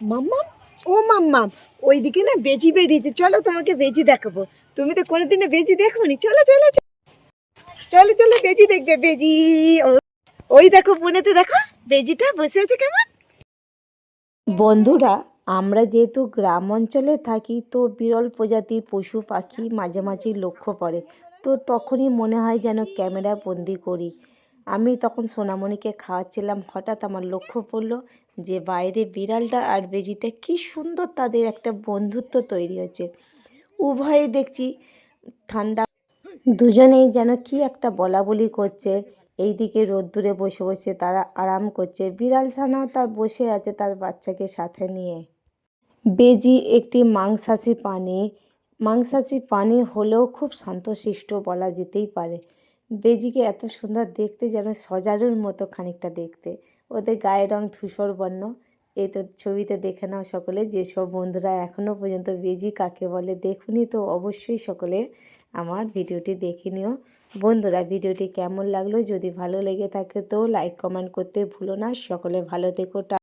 মাম্মাম? ও মাম্মাম, ওইদিকে না বেজি বেরিয়েছে। চলো তোমাকে বেজি দেখাবো। তুমি তো কোনোদিনও বেজি দেখোনি। চলো চলো চলো। চলো চলো বেজি দেখবে বেজি ওই দেখো মনেতে দেখো। বেজিটা বসে আছে কেমন? বন্ধুরা, আমরা যেহেতু গ্রাম অঞ্চলে থাকি, তো বিরল প্রজাতির পশু পাখি মাঝে মাঝে লক্ষ্য পড়ে তো তখনই মনে হয় যেন ক্যামেরা বন্দি করি। আমি তখন সোনামণিকে খাওয়াচ্ছিলাম। হঠাৎ আমার লক্ষ্য পড়ল যে বাইরে বিড়ালটা আর বেজিটা কি সুন্দর তাদের একটা বন্ধুত্ব তৈরি হয়েছে উভয়ে দেখছি ঠান্ডা। দুজনেই যেন কি একটা বলা বলি করছে। এইদিকে রোদ্দুরে বসে বসে তারা আরাম করছে। বিড়াল ছানাও তার বসে আছে তার বাচ্চাকে সাথে নিয়ে। বেজি একটি মাংসাশী প্রাণী মাংসাশী প্রাণী হলেও খুব শান্তশিষ্ট বলা যেতেই পারে। বেজিকে এত সুন্দর দেখতে যেন সজারুর মতো খানিকটা দেখতে। ওদের গায়ের রং ধূসর বর্ণ এই তো ছবিতে দেখে নাও সকলে যেসব বন্ধুরা এখনও পর্যন্ত বেজি কাকে বলে দেখুনি তো অবশ্যই সকলে আমার ভিডিওটি দেখে নিও। বন্ধুরা, ভিডিওটি কেমন লাগল? যদি ভালো লেগে থাকে তো লাইক কমেন্ট করতে ভুলো না। সকলে ভালো টা-